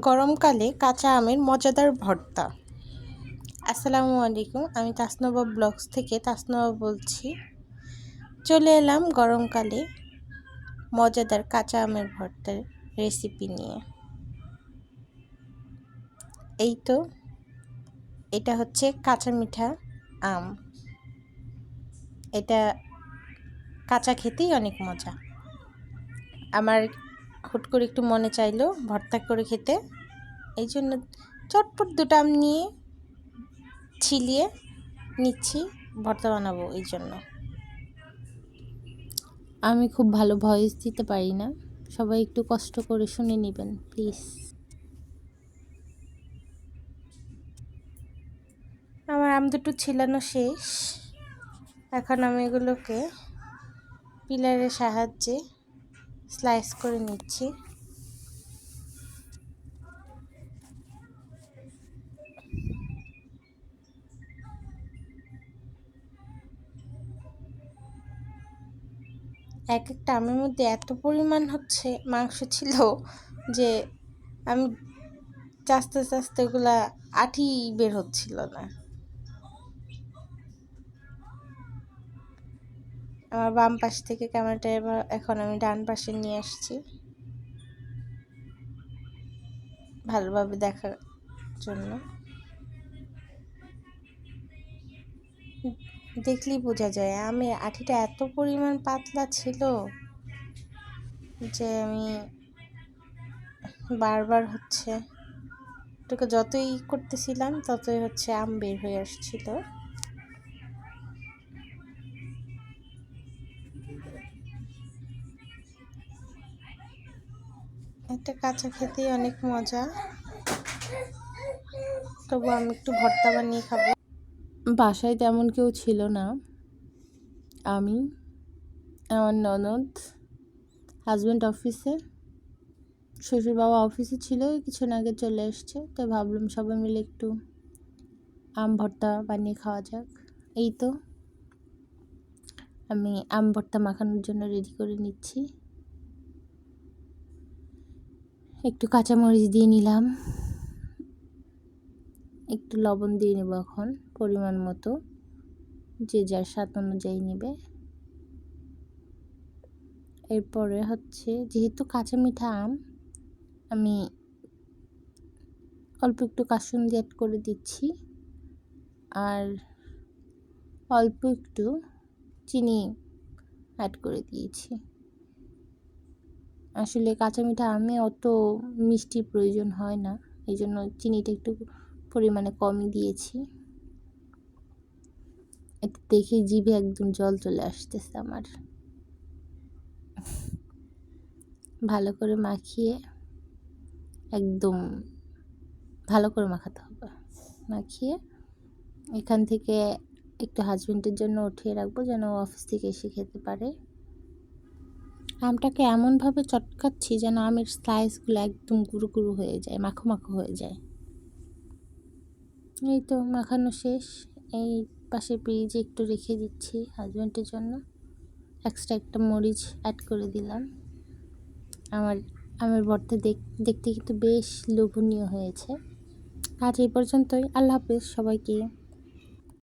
গরমকালে কাঁচা আমের মজাদার ভর্তা। আসসালামু আলাইকুম, আমি তাসনবা ব্লগস থেকে তাসনবা বলছি। চলে এলাম গরমকালে মজাদার কাঁচা আমের ভর্তার রেসিপি নিয়ে। এই তো, এটা হচ্ছে কাঁচা মিঠা আম। এটা কাঁচা খেতেই অনেক মজা। আমার হুট করে একটু মনে চাইলো, ভর্তা করে খেতে। এই জন্য চটপট দুটো আম নিয়ে ছিলিয়ে নিচ্ছি, ভর্তা বানাবো এই জন্য। আমি খুব ভালো ভয়েস দিতে পারি না। সবাই একটু কষ্ট করে শুনে নেবেন, প্লিজ। আমার আম দুটো ছিলানো শেষ। এখন আমি এগুলোকে পিলারের সাহায্যে স্লাইস করে নিচ্ছি। এক একটা আমের মধ্যে এত পরিমাণ হচ্ছে মাংস ছিল যে আমি চাস্তে চাস্তে ওগুলা আঠি বের হচ্ছিল না। আমার বাম পাশ থেকে ক্যামেরাটা এবার এখন আমি ডান পাশে নিয়ে আসছি। ভালোভাবে দেখার জন্য। দেখলেই বোঝা যায়, আমি আঠিটা এত পরিমাণ পাতলা ছিল যে আমি বারবার হচ্ছে, এটাকে যতই করতেছিলাম ততই হচ্ছে আম বের হয়ে আসছিল। এটা কাঁচা খেতেই অনেক মজা। তবু আমি একটু ভর্তা বানিয়ে খাব। বাসায় তেমন কেউ ছিল না। আমি, আমার ননদ হাজব্যান্ড অফিসে শ্বশুর বাবা অফিসে ছিল কিছুক্ষণ আগে চলে এসছে। তাই ভাবলাম সবাই মিলে একটু আম ভর্তা বানিয়ে খাওয়া যাক। এই তো, আমি আম ভর্তা মাখানোর জন্য রেডি করে নিচ্ছি। একটু কাঁচামরিচ দিয়ে নিলাম। একটু লবণ দিয়ে নেব এখন, পরিমাণ মতো, যে যার স্বাদ অনুযায়ী নেবে। এরপরে হচ্ছে, যেহেতু কাঁচা মিঠা আম, আমি অল্প একটু কাসুন্দি অ্যাড করে দিচ্ছি। আর অল্প একটু চিনি অ্যাড করে দিয়েছি। আসলে কাঁচা মিঠা আমে অত মিষ্টির প্রয়োজন হয় না। এই জন্য চিনিটা একটু পরিমাণে কমই দিয়েছি। এটা দেখে জিভে একদম জল চলে আসতেছে আমার। ভালো করে মাখিয়ে একদম ভালো করে মাখাতে হবে। মাখিয়ে এখান থেকে একটু হাজব্যান্ডের জন্য উঠিয়ে রাখব যেন অফিস থেকে এসে খেতে পারে। আমটাকে এমনভাবে চটকাচ্ছি যেন আমের স্লাইসগুলো একদম গুঁড়ো গুঁড়ো হয়ে যায়, মাখো মাখো হয়ে যায়। এই তো মাখানো শেষ। এই পাশে পেঁয়াজে একটু রেখে দিচ্ছি হাজব্যান্ডের জন্য। এক্সট্রা একটা মরিচ অ্যাড করে দিলাম। আমার আমার বর্তে দেখতে কিন্তু বেশ লোভনীয় হয়েছে। আজ এই পর্যন্তই। আল্লাহ হাফেজ সবাইকে।